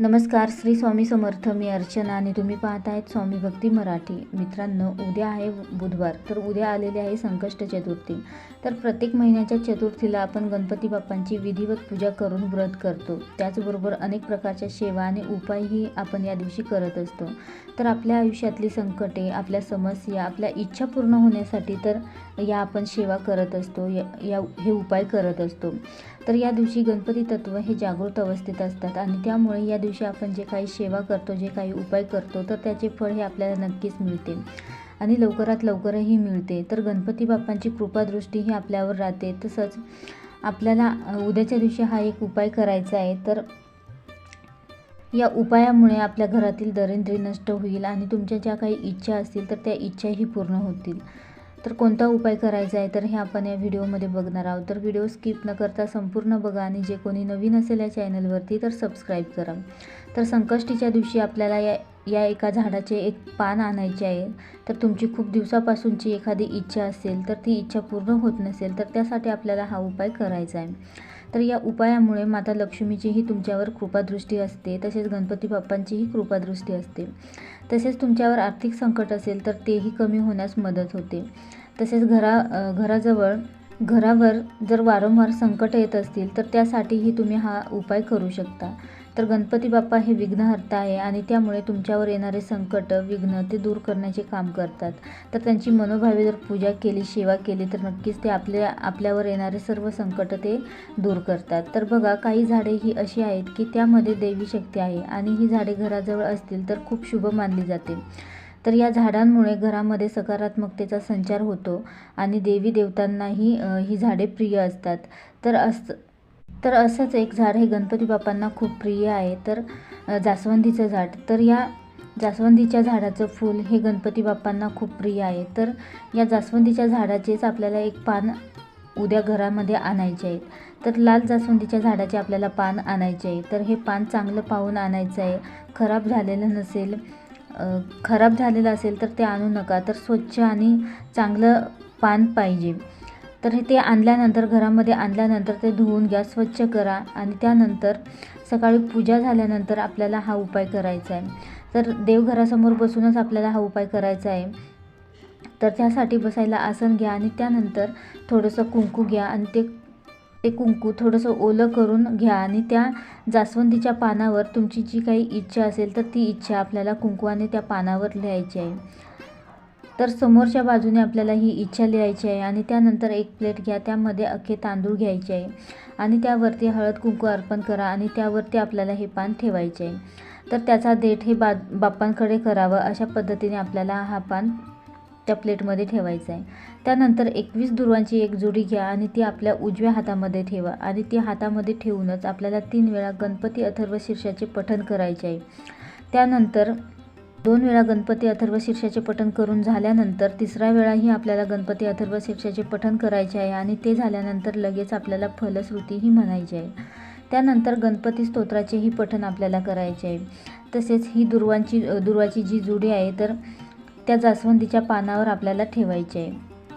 नमस्कार श्री स्वामी समर्थ मी अर्चना आणि तुम्ही पाहत आहेत स्वामी भक्ती मराठी. मित्रांनो उद्या आहे बुधवार तर उद्या आलेली आहे संकष्ट चतुर्थी. तर प्रत्येक महिन्याच्या चतुर्थीला आपण गणपती बाप्पांची विधिवत पूजा करून व्रत करतो. त्याचबरोबर अनेक प्रकारच्या सेवा आणि उपायही आपण या दिवशी करत असतो. तर आपल्या आयुष्यातली संकटे आपल्या समस्या आपल्या इच्छा पूर्ण होण्यासाठी तर या आपण सेवा करत असतो या या हे उपाय करत असतो. तर या दिवशी गणपती तत्व हे जागृत अवस्थेत असतात आणि त्यामुळे या दिवशी दिवशी आपण जे काही सेवा करतो जे काही उपाय करतो तर त्याचे फळ हे आपल्याला नक्कीच मिळते. आणि लवकरात लवकरही मिळते. तर गणपती बाप्पांची कृपादृष्टी ही आपल्यावर राहते. तसंच आपल्याला उद्याच्या दिवशी हा एक उपाय करायचा आहे. तर या उपायामुळे आपल्या घरातील दरिद्री नष्ट होईल आणि तुमच्या ज्या काही इच्छा असतील तर त्या इच्छाही पूर्ण होतील. तर कोणता उपाय करायचा आहे तर हे आपण या व्हिडिओमध्ये बघणार आहोत. तर व्हिडिओ स्किप न करता संपूर्ण बघा आणि जे कोणी नवीन असेल या चॅनलवरती तर सबस्क्राईब करा. तर संकष्टीच्या दिवशी आपल्याला या या एका झाडाचे एक पान आणायचे आहे. तर तुमची खूप दिवसापासूनची एखादी इच्छा असेल तर ती इच्छा पूर्ण होत नसेल तर त्यासाठी आपल्याला हा उपाय करायचा आहे. तर या उपायामुळे माता लक्ष्मीचीही तुमच्यावर कृपादृष्टी असते तसेच गणपती बाप्पांचीही कृपादृष्टी असते. तसेच तुमच्यावर आर्थिक संकट असेल तर तेही कमी होण्यास मदत होते. तसेच घरा घराजवळ घरावर जर वारंवार संकट येत असतील तर त्यासाठीही तुम्ही हा उपाय करू शकता. तर गणपती बाप्पा हे विघ्नहर्ता आहे आणि त्यामुळे तुमच्यावर येणारे संकट विघ्न ते दूर करण्याचे काम करतात. तर त्यांची मनोभावे जर पूजा केली सेवा केली तर नक्कीच ते आपल्या आपल्यावर येणारे सर्व संकट ते दूर करतात. तर बघा काही झाडे ही अशी आहेत की त्यामध्ये देवी शक्ती आहे आणि ही झाडे घराजवळ असतील तर खूप शुभ मानली जाते. तर या झाडांमुळे घरामध्ये सकारात्मकतेचा संचार होतो आणि देवी देवतांनाही ही झाडे प्रिय असतात. तर अस तर असंच एक झाड हे गणपती बाप्पांना खूप प्रिय आहे. तर जास्वंदीचं झाड. तर या जास्वंदीच्या झाडाचं फूल हे गणपती बाप्पांना खूप प्रिय आहे. तर या जास्वंदीच्या झाडाचेच आपल्याला एक पान उद्या घरामध्ये आणायचे आहेत तर लाल जास्वंदीच्या झाडाचे आपल्याला पान आणायचे आहे. तर हे पान चांगलं पाहून आणायचं आहे. खराब झालेलं नसेल खराब झालेलं असेल तर ते आणू नका. तर स्वच्छ आणि चांगलं पान पाहिजे. तर हे ते आणल्यानंतर घरामध्ये आणल्यानंतर ते धुवून घ्या स्वच्छ करा आणि त्यानंतर सकाळी पूजा झाल्यानंतर आपल्याला हा उपाय करायचा आहे. तर देवघरासमोर बसूनच आपल्याला हा उपाय करायचा आहे. तर त्यासाठी बसायला आसन घ्या आणि त्यानंतर थोडंसं कुंकू घ्या आणि ते ते कुंकू थोडंसं ओलं करून घ्या आणि त्या जास्वंदीच्या पानावर तुमची जी काही इच्छा असेल तर ती इच्छा आपल्याला कुंकू आणि त्या पानावर लिहायची आहे. तर समोरच्या बाजूने आपल्याला ही इच्छा लिहायची आहे आणि त्यानंतर एक प्लेट घ्या. त्यामध्ये अख्खे तांदूळ घ्यायचे आहे. आणि त्यावरती हळद कुंकू अर्पण करा आणि त्यावरती आपल्याला हे पान ठेवायचे आहे. तर त्याचा देठ हे बा बाप्पांकडे करावं अशा पद्धतीने आपल्याला हा पान त्या प्लेटमध्ये ठेवायचा आहे. त्यानंतर एकवीस दुर्वांची एक जोडी घ्या आणि ती आपल्या उजव्या हातामध्ये ठेवा आणि ती हातामध्ये ठेवूनच आपल्याला तीन वेळा गणपती अथर्व शीर्षाचे पठण करायचे आहे. त्यानंतर दोन वेळा गणपती अथर्व शीर्षाचे पठण करून झाल्यानंतर तिसऱ्या वेळाही आपल्याला गणपती अथर्व शीर्षाचे पठण करायचे आहे आणि ते झाल्यानंतर लगेच आपल्याला फलश्रुतीही म्हणायची आहे. त्यानंतर गणपती स्तोत्राचेही पठण आपल्याला करायचे आहे. तसेच ही दुर्वांची दुर्वाची जी जुडी आहे तर त्या जास्वंदीच्या पानावर आपल्याला ठेवायची आहे.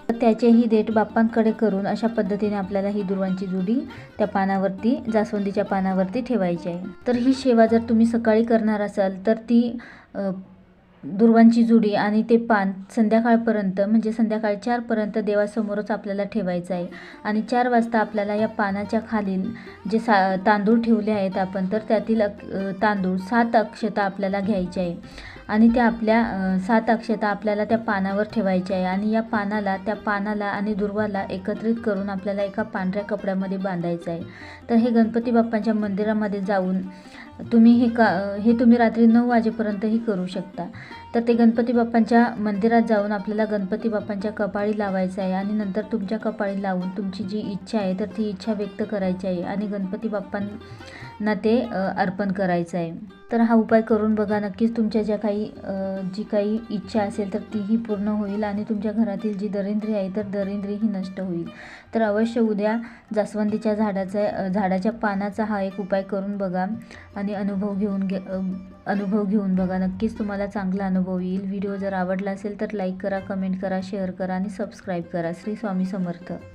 तर त्याचेही देठ बाप्पांकडे करून अशा पद्धतीने आपल्याला ही दुर्वांची जुडी त्या पानावरती जास्वंदीच्या पानावरती ठेवायची आहे. तर ही सेवा जर तुम्ही सकाळी करणार असाल तर ती दुर्वांची जुडी आणि ते पान संध्याकाळपर्यंत म्हणजे संध्याकाळी चारपर्यंत देवासमोरच आपल्याला ठेवायचं आहे. आणि चार वाजता आपल्याला या पानाच्या खालील जे सा तांदूळ ठेवले आहेत आपण तर त्यातील अक- तांदूळ सात अक्षता आपल्याला घ्यायची आहे. आणि त्या आपल्या सात अक्षता आपल्याला त्या पानावर ठेवायच्या आहे. आणि या पानाला त्या पानाला आणि दुर्वाला एकत्रित करून आपल्याला एका पांढऱ्या कपड्यामध्ये बांधायचं आहे. तर हे गणपती बाप्पांच्या मंदिरामध्ये जाऊन तुम्ही हे का हे तुम्ही रात्री नऊ वाजेपर्यंतही करू शकता. तर ते गणपती बाप्पांच्या मंदिरात जाऊन आपल्याला गणपती बाप्पांच्या कपाळी लावायचं आहे आणि नंतर तुमच्या कपाळी लावून तुमची जी इच्छा आहे तर ती इच्छा व्यक्त करायची आहे आणि गणपती बाप्पांना ते अर्पण करायचं आहे. तर हा उपाय करून बघा नक्कीच तुमच्या ज्या काही जी काही इच्छा असेल तर तीही पूर्ण होईल आणि तुमच्या घरातील जी दरिंद्री आहे तर दरिंद्रीही नष्ट होईल. तर अवश्य उद्या जास्वंदीच्या झाडाचा झाडाच्या पानाचा हा एक उपाय करून बघा. आणि अनुभव घेऊन घे अनुभव घेऊन बघा. नक्कीच तुम्हाला चांगला अनुभव येईल. व्हिडिओ जर आवडला असेल तर लाईक करा कमेंट करा शेअर करा आणि सबस्क्राईब करा. श्री स्वामी समर्थ.